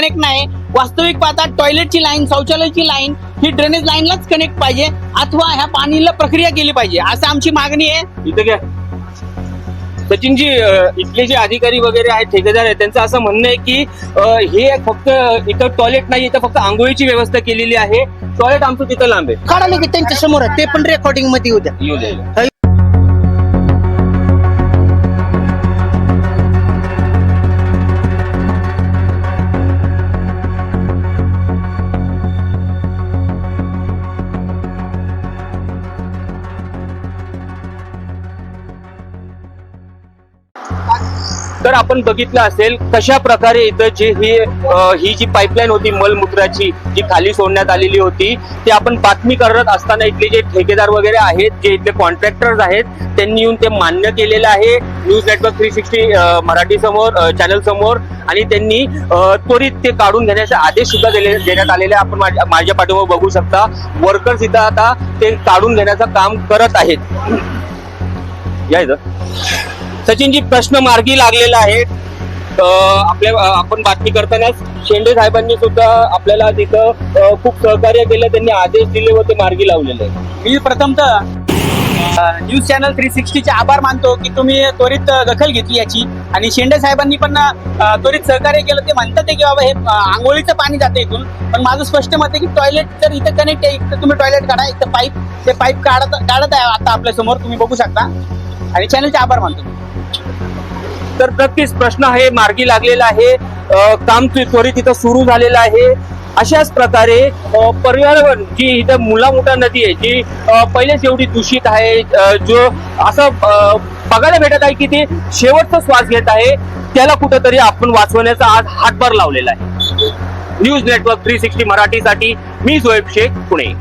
Connect नाही. वास्तविक पाहता टॉयलेटची लाईन शौचालयाची लाईन ही ड्रेनेज लाईनलाच कनेक्ट पाहिजे. अथवा ह्या पाणीला प्रक्रिया केली पाहिजे. असं आमची मागणी आहे. इथं घ्या. सचिनजी इथले जे अधिकारी वगैरे आहेत ठेकेदार आहेत त्यांचं असं म्हणणं आहे की हे फक्त इथं टॉयलेट नाही इथं फक्त आंघोळीची व्यवस्था केलेली आहे. टॉयलेट आमचं तिथं लांब आहे. काढाले की त्यांच्यासमोर. आहे, ते पण रेकॉर्डिंगमध्ये येऊ द्यायला तर आपण बघितलं असेल कशा प्रकारे इथं जी ही ही जी पाईपलाईन होती मलमूत्राची जी खाली सोडण्यात आलेली होती ते आपण बातमी करत असताना इथले जे ठेकेदार वगैरे आहेत जे इथले कॉन्ट्रॅक्टर्स आहेत त्यांनी येऊन ते मान्य केलेलं आहे. News network three sixty Marathi समोर चॅनल समोर आणि त्यांनी त्वरित ते काढून घेण्याचे आदेश सुद्धा दिले देण्यात आलेले आपण माझ्या माझ्या बघू शकता. वर्कर्स इथं आता ते काढून घेण्याचं काम करत आहेत. या इथं. सचिनजी प्रश्न मार्गी लागलेला आहे. आपल्या आपण बातमी करतानाच शेंडे साहेबांनी सुद्धा आपल्याला तिथं खूप सहकार्य केलं त्यांनी आदेश दिले व ते मार्गी लावलेले मी प्रथमतः न्यूज चॅनल थ्री सिक्स्टीचे आभार मानतो की तुम्ही त्वरित दखल घेतली याची. आणि शेंडे साहेबांनी पण त्वरित सहकार्य केलं. ते म्हणतात की बाबा हे आंघोळीचं पाणी जातं इथून. पण माझं स्पष्ट मत आहे की टॉयलेट जर इथं कनेक्ट आहे इथं तुम्ही टॉयलेट काढा इथं पाईप ते पाईप काढत काढत आहे आता आपल्यासमोर तुम्ही बघू शकता. आणि चॅनलचे आभार मानतो. तर नक्कीच प्रश्न आहे मार्गी लागलेला आहे काम त्वरित इथं सुरू झालेलं आहे. अशाच प्रकारे पर्यावरण जी इथं मुला मोठा नदी आहे जी अ, पहिलेच एवढी दूषित आहे जो असं बघायला भेटत आहे की ते शेवटचा श्वास घेत आहे. त्याला कुठंतरी आपण वाचवण्याचा आज हातभार लावलेला आहे. न्यूज नेटवर्क थ्री सिक्स्टी मराठीसाठी मी झोएब शेख पुणे.